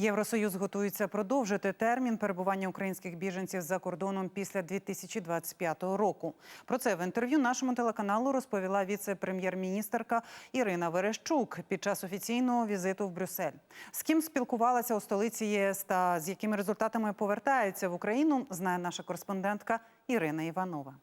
Євросоюз готується продовжити термін перебування українських біженців за кордоном після 2025 року. Про це в інтерв'ю нашому телеканалу розповіла віце-прем'єр-міністерка Ірина Верещук під час офіційного візиту в Брюссель. З ким спілкувалася у столиці ЄС та з якими результатами повертаються в Україну, знає наша кореспондентка Ірина Іванова.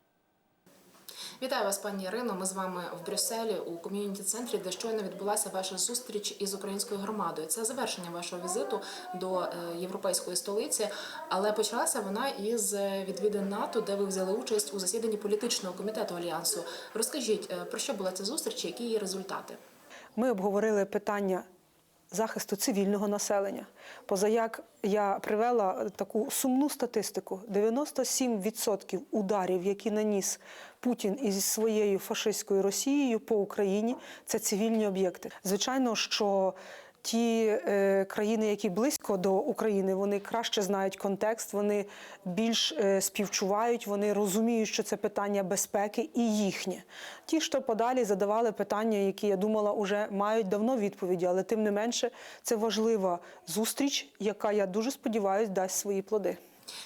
Вітаю вас, пані Ірино. Ми з вами в Брюсселі у ком'юніті центрі, де щойно відбулася ваша зустріч із українською громадою. Це завершення вашого візиту до е, європейської столиці, але почалася вона із е, відвідин НАТО, де ви взяли участь у засіданні політичного комітету альянсу. Розкажіть е, про що була ця зустріч, які її результати? Ми обговорили питання захисту цивільного населення. Позаяк я привела таку сумну статистику: 97% ударів, які наніс Путін із своєю фашистською Росією по Україні, це цивільні об'єкти. Звичайно, що Ті е, країни, які близько до України, вони краще знають контекст, вони більш е, співчувають, вони розуміють, що це питання безпеки і їхнє. Ті, що подалі задавали питання, які я думала, вже мають давно відповіді, але тим не менше це важлива зустріч, яка я дуже сподіваюся дасть свої плоди.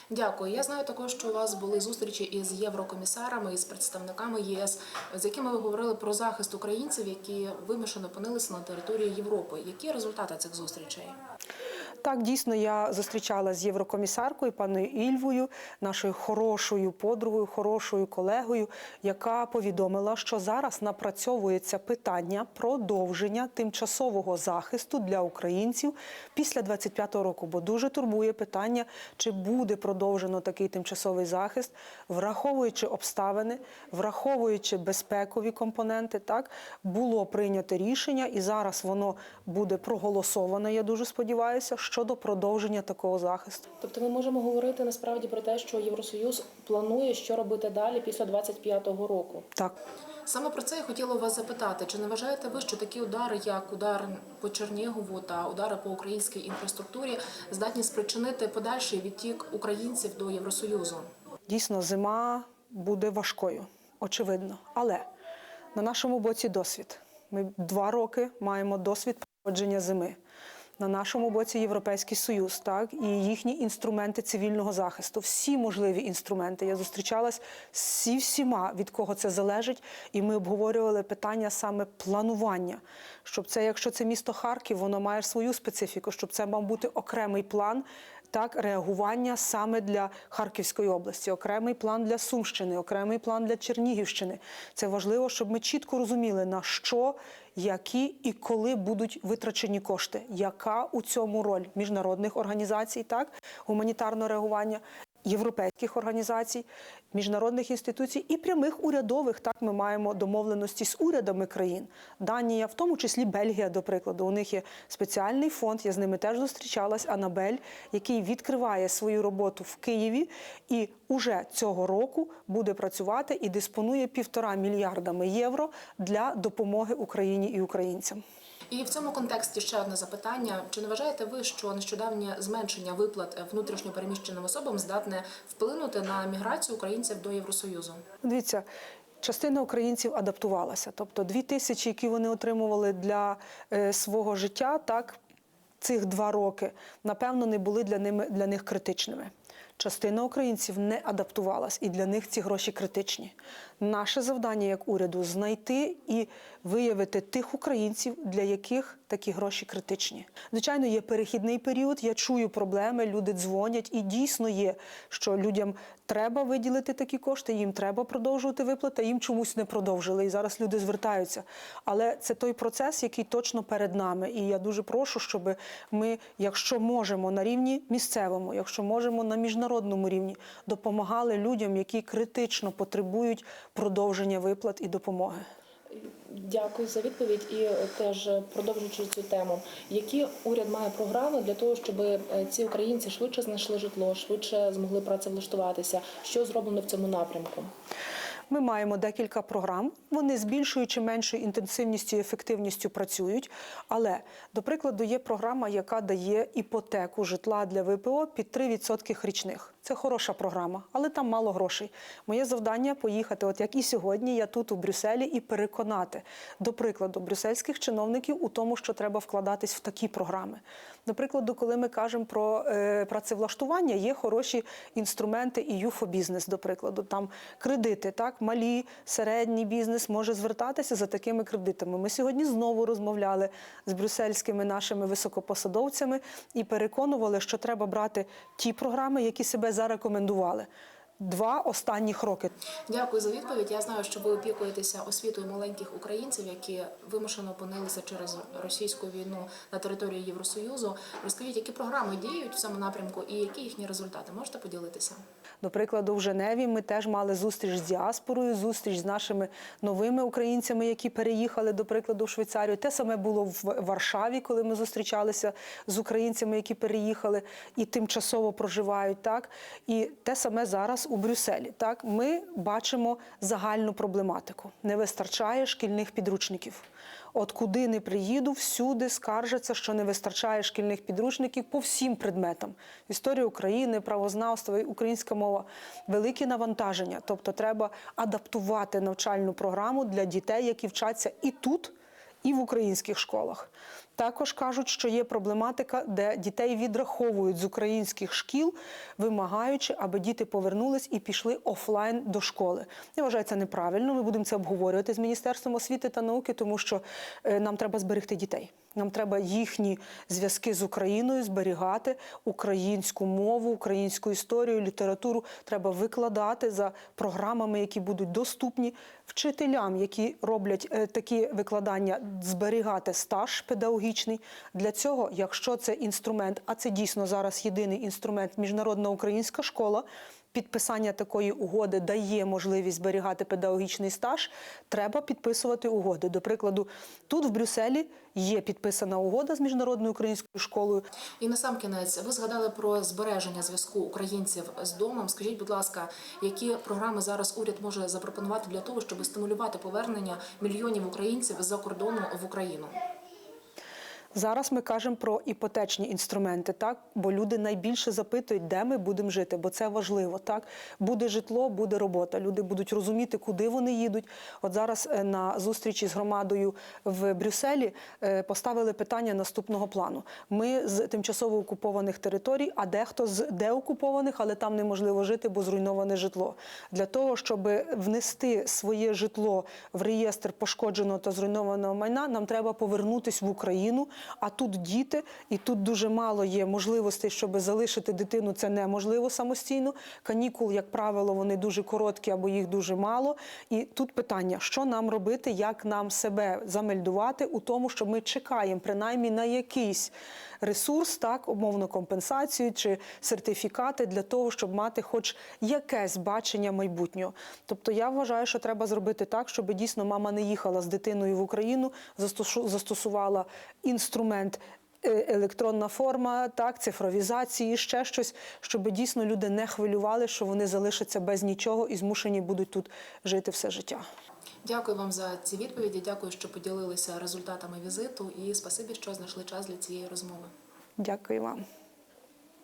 Дякую. Я знаю також, що у вас були зустрічі із єврокомісарами, із представниками ЄС, з якими ви говорили про захист українців, які вимушено опинилися на території Європи. Які результати цих зустрічей? Так, дійсно, я зустрічалася з єврокомісаркою паною Ільвою, нашою хорошою подругою, хорошою колегою, яка повідомила, що зараз напрацьовується питання продовження тимчасового захисту для українців після 25-го року, бо дуже турбує питання, чи буде продовжено такий тимчасовий захист, враховуючи обставини, враховуючи безпекові компоненти. Так було прийнято рішення, і зараз воно буде проголосоване. Я дуже сподіваюся щодо продовження такого захисту. Тобто, ми можемо говорити насправді про те, що Євросоюз планує, що робити далі після 25-го року. Так. Саме про це я хотіла вас запитати. Чи не вважаєте ви, що такі удари, як удар по Чернігову та удари по українській інфраструктурі, здатні спричинити подальший відтік українців до Євросоюзу? Дійсно, зима буде важкою, очевидно. Але на нашому боці досвід. Ми два роки маємо досвід проходження зими. На нашому боці Європейський Союз, так і їхні інструменти цивільного захисту, всі можливі інструменти. Я зустрічалась зі всіма, від кого це залежить, і ми обговорювали питання саме планування. Щоб це, якщо це місто Харків, воно має свою специфіку, щоб це мав бути окремий план. Так, реагування саме для Харківської області, окремий план для Сумщини, окремий план для Чернігівщини. Це важливо, щоб ми чітко розуміли, на що, які і коли будуть витрачені кошти, яка у цьому роль міжнародних організацій, так, гуманітарного реагування. Європейських організацій, міжнародних інституцій і прямих урядових так ми маємо домовленості з урядами країн. Данія, в тому числі Бельгія, до прикладу, у них є спеціальний фонд. Я з ними теж зустрічалась. Анабель, який відкриває свою роботу в Києві, і уже цього року буде працювати і диспонує півтора мільярдами євро для допомоги Україні і українцям. І в цьому контексті ще одне запитання: чи не вважаєте ви, що нещодавнє зменшення виплат внутрішньо переміщеним особам здатне вплинути на міграцію українців до Євросоюзу? Дивіться. Частина українців адаптувалася, тобто дві тисячі, які вони отримували для е, свого життя, так цих два роки, напевно, не були для ними для них критичними. Частина українців не адаптувалась, і для них ці гроші критичні. Наше завдання як уряду знайти і виявити тих українців, для яких такі гроші критичні. Звичайно, є перехідний період. Я чую проблеми, люди дзвонять, і дійсно є, що людям треба виділити такі кошти, їм треба продовжувати виплати, їм чомусь не продовжили. І зараз люди звертаються. Але це той процес, який точно перед нами. І я дуже прошу, щоб ми, якщо можемо на рівні місцевому, якщо можемо на міжнародному рівні, допомагали людям, які критично потребують продовження виплат і допомоги. Дякую за відповідь. І теж продовжуючи цю тему, які уряд має програми для того, щоб е, ці українці швидше знайшли житло, швидше змогли працевлаштуватися? Що зроблено в цьому напрямку? Ми маємо декілька програм. Вони з більшою чи меншою інтенсивністю і ефективністю працюють. Але, до прикладу, є програма, яка дає іпотеку житла для ВПО під 3% річних. Це хороша програма, але там мало грошей. Моє завдання поїхати, от як і сьогодні, я тут у Брюсселі, і переконати, до прикладу, брюссельських чиновників у тому, що треба вкладатись в такі програми. Наприклад, коли ми кажемо про е, працевлаштування, є хороші інструменти і юфобізнес, до прикладу, там кредити, так, малі, середній бізнес може звертатися за такими кредитами. Ми сьогодні знову розмовляли з брюссельськими нашими високопосадовцями і переконували, що треба брати ті програми, які себе зарекомендували. Два останніх роки. Дякую за відповідь. Я знаю, що ви опікуєтеся освітою маленьких українців, які вимушено опинилися через російську війну на території Євросоюзу. Розкажіть, які програми діють в цьому напрямку і які їхні результати? Можете поділитися? До прикладу, в Женеві ми теж мали зустріч з діаспорою, зустріч з нашими новими українцями, які переїхали, до прикладу, в Швейцарію. Те саме було в Варшаві, коли ми зустрічалися з українцями, які переїхали і тимчасово проживають. Так і те саме зараз у Брюсселі. Так, ми бачимо загальну проблематику. Не вистачає шкільних підручників. От куди не приїду, всюди скаржаться, що не вистачає шкільних підручників по всім предметам: історія України, правознавство, і українська мова. Великі навантаження. Тобто, треба адаптувати навчальну програму для дітей, які вчаться і тут, і в українських школах. Також кажуть, що є проблематика, де дітей відраховують з українських шкіл, вимагаючи, аби діти повернулись і пішли офлайн до школи. Я вважаю це неправильно. Ми будемо це обговорювати з Міністерством освіти та науки, тому що е, нам треба зберегти дітей. Нам треба їхні зв'язки з Україною зберігати, українську мову, українську історію, літературу треба викладати за програмами, які будуть доступні вчителям, які роблять е, такі викладання, зберігати стаж педагогічний. Для цього, якщо це інструмент, а це дійсно зараз єдиний інструмент міжнародна українська школа. Підписання такої угоди дає можливість зберігати педагогічний стаж. Треба підписувати угоди. До прикладу, тут в Брюсселі є підписана угода з міжнародною українською школою. І на сам кінець ви згадали про збереження зв'язку українців з домом. Скажіть, будь ласка, які програми зараз уряд може запропонувати для того, щоб стимулювати повернення мільйонів українців з-за кордону в Україну? Зараз ми кажемо про іпотечні інструменти, так бо люди найбільше запитують, де ми будемо жити, бо це важливо. Так буде житло, буде робота. Люди будуть розуміти, куди вони їдуть. От зараз е, на зустрічі з громадою в Брюсселі е, поставили питання наступного плану. Ми з тимчасово окупованих територій, а дехто з деокупованих, але там неможливо жити, бо зруйноване житло. Для того щоб внести своє житло в реєстр пошкодженого та зруйнованого майна, нам треба повернутися в Україну. А тут діти, і тут дуже мало є можливостей, щоб залишити дитину. Це неможливо самостійно. Канікул, як правило, вони дуже короткі або їх дуже мало. І тут питання: що нам робити, як нам себе замельдувати у тому, що ми чекаємо принаймні на якийсь ресурс, так умовно компенсацію чи сертифікати для того, щоб мати хоч якесь бачення майбутнього. Тобто я вважаю, що треба зробити так, щоб дійсно мама не їхала з дитиною в Україну, застосу- застосувала інструмент. е, Електронна форма, так, цифровізації, ще щось, щоб дійсно люди не хвилювали, що вони залишаться без нічого і змушені будуть тут жити все життя. Дякую вам за ці відповіді. Дякую, що поділилися результатами візиту. І спасибі, що знайшли час для цієї розмови. Дякую вам.